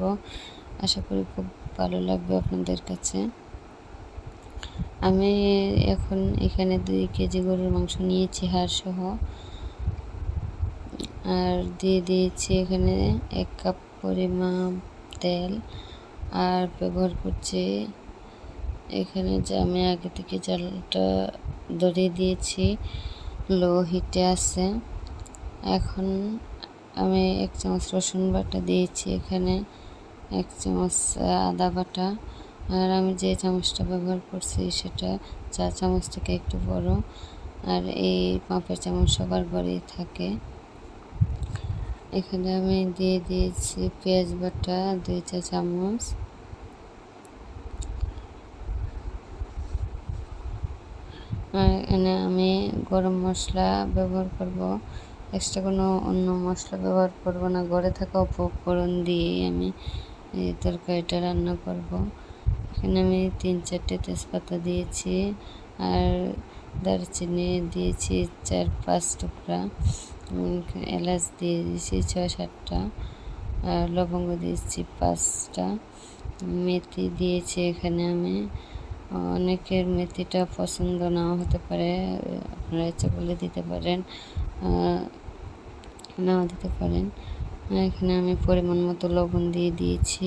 করব। আশা করি খুব ভালো লাগবে আপনাদের কাছে। আমি এখন এখানে দুই কেজি গরুর মাংস নিয়েছি হাড় সহ আর দিয়ে দিয়েছি এখানে এক কাপ পরিমাণ তেল। আর ব্যবহার করছি এখানে যে আমি আগে থেকে চালটা ধরিয়ে দিয়েছি লো হিটে আছে। এখন আমি এক চামচ রসুন বাটা দিয়েছি এখানে। এক চামচ আদা বাটা আর আমি যে চামচটা ব্যবহার করছি সেটা চা চামচ থেকে একটু বড়। আর এই পাঁপের চামচ সবার ঘরেই থাকে। এখানে আমি দিয়ে দিয়েছি পেঁয়াজ বাটা, দুই চা চামচ। আর এখানে আমি গরম মশলা ব্যবহার করব। এক্সট্রা কোনো অন্য মশলা ব্যবহার করব না। ঘরে থাকা উপকরণ দিয়েই আমি এই তরকারিটা রান্না করব। এখানে আমি তিন চারটে তেজপাতা দিয়েছি আর দারচিনি দিয়েছি চার পাঁচ টুকরা এলাচ দিয়ে দিয়েছি ছয় সাতটা, আর লবঙ্গ দিয়েছি পাঁচটা, মেথি দিয়েছি এখানে আমি। অনেকের মেথিটা পছন্দ নাও হতে পারে, আপনারা ইচ্ছা করলে দিতে পারেন নাও দিতে পারেন। এখানে আমি পরিমাণ মতো লবণ দিয়ে দিয়েছি।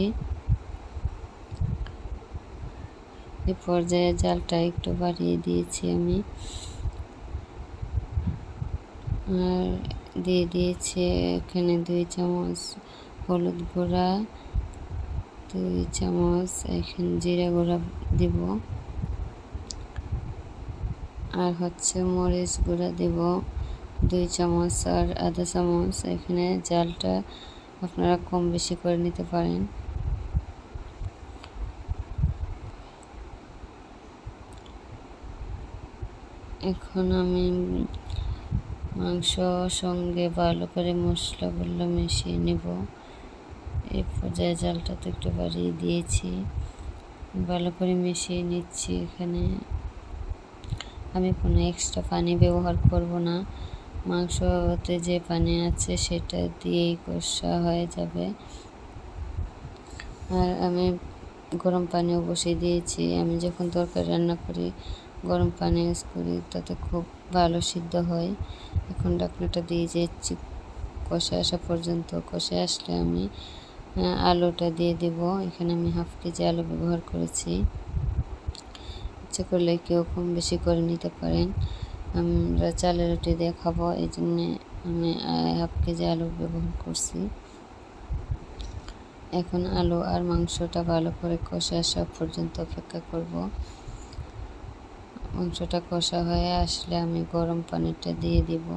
এই পর্যায়ে জালটা একটু বাড়িয়ে দিয়েছি আমি। আর দিয়ে দিয়েছি এখানে দুই চামচ হলুদ গুঁড়া, দুই চামচ এখানে জিরা গুঁড়া দিব। আর হচ্ছে মরিচ গুঁড়া দিব। দুই চামচ আর আধা চামচ এখানে জালটা আপনারা কম বেশি করে নিতে পারেন। এখন আমি মাংস সঙ্গে ভালো করে মশলাগুলো মিশিয়ে নেব। এই পর্যায়ে জালটা তো একটু বাড়িয়ে দিয়েছি। ভালো করে মিশিয়ে নিচ্ছি এখানে। আমি কোনো এক্সট্রা পানি ব্যবহার করব না। মাংসতে যে পানি আছে সেটা দিয়েই কষা হয়ে যাবে। আর আমি গরম পানিও বসিয়ে দিয়েছি। আমি যখন তরকারি রান্না করি, গরম পানি ইউজ করি, তাতে খুব ভালো সিদ্ধ হয়। এখন ডাকনাটা দিয়ে যাচ্ছি কষে আসা পর্যন্ত কষে আসলে আমি আলুটা দিয়ে দেব। এখানে আমি হাফ কেজি আলু ব্যবহার করেছি। ইচ্ছে করলে কেউ কম বেশি করে নিতে পারেন। আমরা চালের রুটি দিয়ে খাব, এই জন্যে আমি হাফ কেজি আলু ব্যবহার করছি। এখন আলু আর মাংসটা ভালো করে কষে আসা পর্যন্ত অপেক্ষা করব। মাংসটা কষা হয়ে আসলে আমি গরম পানিটা দিয়ে দিব।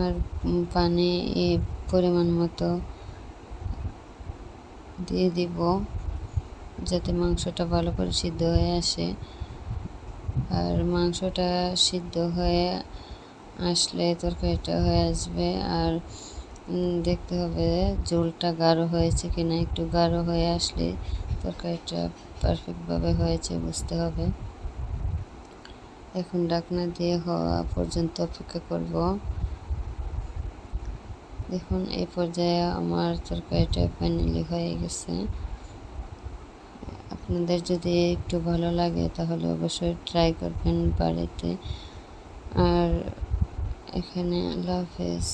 আর পানি পরিমাণ মতো দিয়ে দিব, যাতে মাংসটা ভালো করে সিদ্ধ হয়ে আসে। আর মাংসটা সিদ্ধ হয়ে আসলে তরকারিটা হয়ে আসবে। আর দেখতে হবে ঝোলটা গাঢ় হয়েছে কিনা। একটু গাঢ় হয়ে আসলে তরকারিটা পারফেক্টভাবে হয়েছে বুঝতে হবে। এখন ডাকনা দিয়ে হওয়া পর্যন্ত অপেক্ষা করব। দেখুন এই পর্যায়ে আমার তরকারিটা ফাইনালি হয়ে গেছে। আপনাদের যদি একটু ভালো লাগে তাহলে অবশ্যই ট্রাই করবেন বাড়িতে। আর এখানে আল্লাহ হাফেজ।